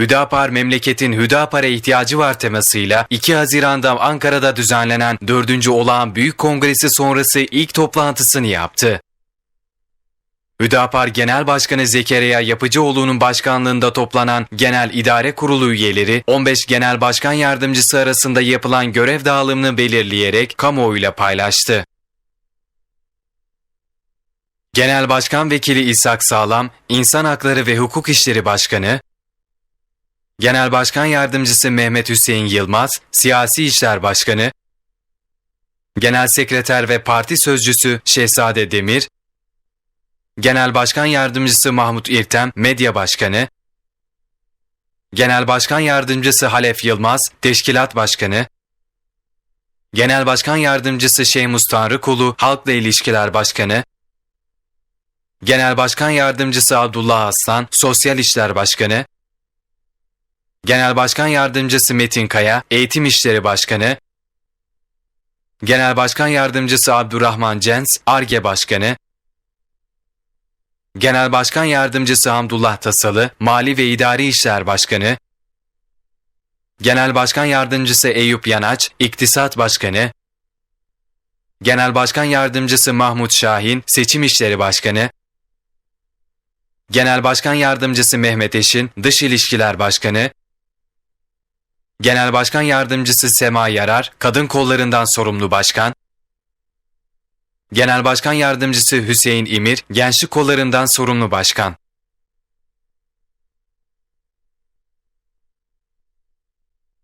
Hüdapar memleketin Hüdapar'a ihtiyacı var temasıyla 2 Haziran'da Ankara'da düzenlenen 4. Olağan Büyük Kongresi sonrası ilk toplantısını yaptı. Hüdapar Genel Başkanı Zekeriya Yapıcıoğlu'nun başkanlığında toplanan Genel İdare Kurulu üyeleri 15 Genel Başkan Yardımcısı arasında yapılan görev dağılımını belirleyerek kamuoyuyla paylaştı. Genel Başkan Vekili İshak Sağlam, İnsan Hakları ve Hukuk İşleri Başkanı, Genel Başkan Yardımcısı Mehmet Hüseyin Yılmaz, Siyasi İşler Başkanı, Genel Sekreter ve Parti Sözcüsü Şehzade Demir, Genel Başkan Yardımcısı Mahmut İrtem, Medya Başkanı, Genel Başkan Yardımcısı Halef Yılmaz, Teşkilat Başkanı, Genel Başkan Yardımcısı Şeymus Tanrıkulu, Halkla İlişkiler Başkanı, Genel Başkan Yardımcısı Abdullah Aslan, Sosyal İşler Başkanı, Genel Başkan Yardımcısı Metin Kaya, Eğitim İşleri Başkanı, Genel Başkan Yardımcısı Abdurrahman Cens, ARGE Başkanı, Genel Başkan Yardımcısı Hamdullah Tasalı, Mali ve İdari İşler Başkanı, Genel Başkan Yardımcısı Eyüp Yanaç, İktisat Başkanı, Genel Başkan Yardımcısı Mahmut Şahin, Seçim İşleri Başkanı, Genel Başkan Yardımcısı Mehmet Eşin, Dış İlişkiler Başkanı, Genel Başkan Yardımcısı Sema Yarar, Kadın Kollarından Sorumlu Başkan, Genel Başkan Yardımcısı Hüseyin İmir, Gençlik Kollarından Sorumlu Başkan.